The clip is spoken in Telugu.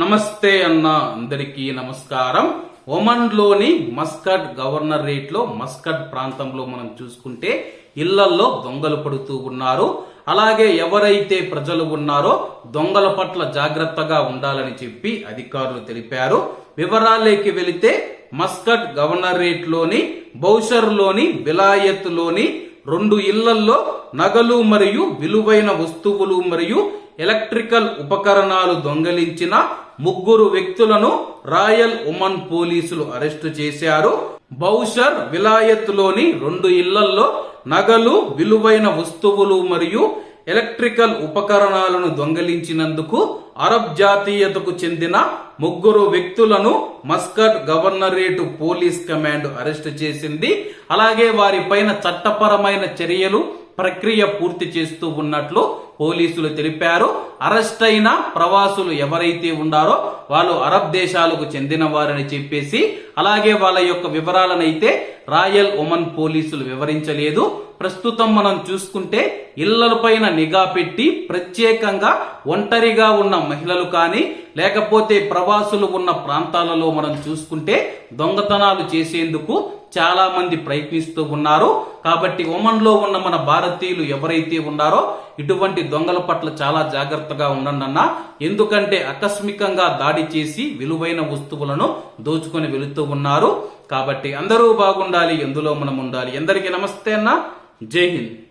నమస్తే అన్న అందరికీ నమస్కారం. ఒమన్లోని మస్కట్ గవర్నరేట్లో మస్కట్ ప్రాంతంలో మనం చూసుకుంటే ఇళ్ళల్లో దొంగలు పడుతూ ఉన్నారు. అలాగే ఎవరైతే ప్రజలు ఉన్నారో దొంగల పట్ల జాగ్రత్తగా ఉండాలని చెప్పి అధికారులు తెలిపారు. వివరాలేకి వెళితే మస్కట్ గవర్నరేట్లోని బౌషర్లోని విలాయత్లోని రెండు ఇళ్ళల్లో నగలు మరియు విలువైన వస్తువులు మరియు ఎలక్ట్రికల్ ఉపకరణాలు దొంగలించిన ముగ్గురు వ్యక్తులను రాయల్ ఉమన్ పోలీసులు అరెస్టు చేశారు. బౌషర్ విలాయత్లోని రెండు ఇళ్ళల్లో నగలు విలువైన వస్తువులు మరియు ఎలక్ట్రికల్ ఉపకరణాలను దొంగిలించినందుకు అరబ్ జాతీయతకు చెందిన ముగ్గురు వ్యక్తులను Muscat governorate police command arrest చేసింది. అలాగే వారిపైన చట్టపరమైన చర్యలు ప్రక్రియ పూర్తి చేస్తూ ఉన్నట్లు పోలీసులు తెలిపారు. అరెస్ట్ అయిన ప్రవాసులు ఎవరైతే ఉన్నారో వాళ్ళు అరబ్ దేశాలకు చెందిన వారని చెప్పేసి అలాగే వాళ్ళ యొక్క వివరాలనైతే రాయల్ ఒమన్ పోలీసులు వివరించలేదు. ప్రస్తుతం మనం చూసుకుంటే ఇళ్ళపైన నిఘా పెట్టి ప్రత్యేకంగా ఒంటరిగా ఉన్న మహిళలు కానీ లేకపోతే ప్రవాసులు ఉన్న ప్రాంతాలలో మనం చూసుకుంటే దొంగతనాలు చేసేందుకు చాలా మంది ప్రయత్నిస్తూ ఉన్నారు. కాబట్టి ఒమన్లో ఉన్న మన భారతీయులు ఎవరైతే ఉన్నారో ఇటువంటి దొంగల పట్ల చాలా జాగ్రత్తగా ఉండండి ఎందుకంటే ఆకస్మికంగా దాడి చేసి విలువైన వస్తువులను దోచుకొని వెళుతూ ఉన్నారు. కాబట్టి అందరూ బాగుండాలి ఎందులో మనం ఉండాలి. ఎందరికీ నమస్తే అన్న. జై హింద్.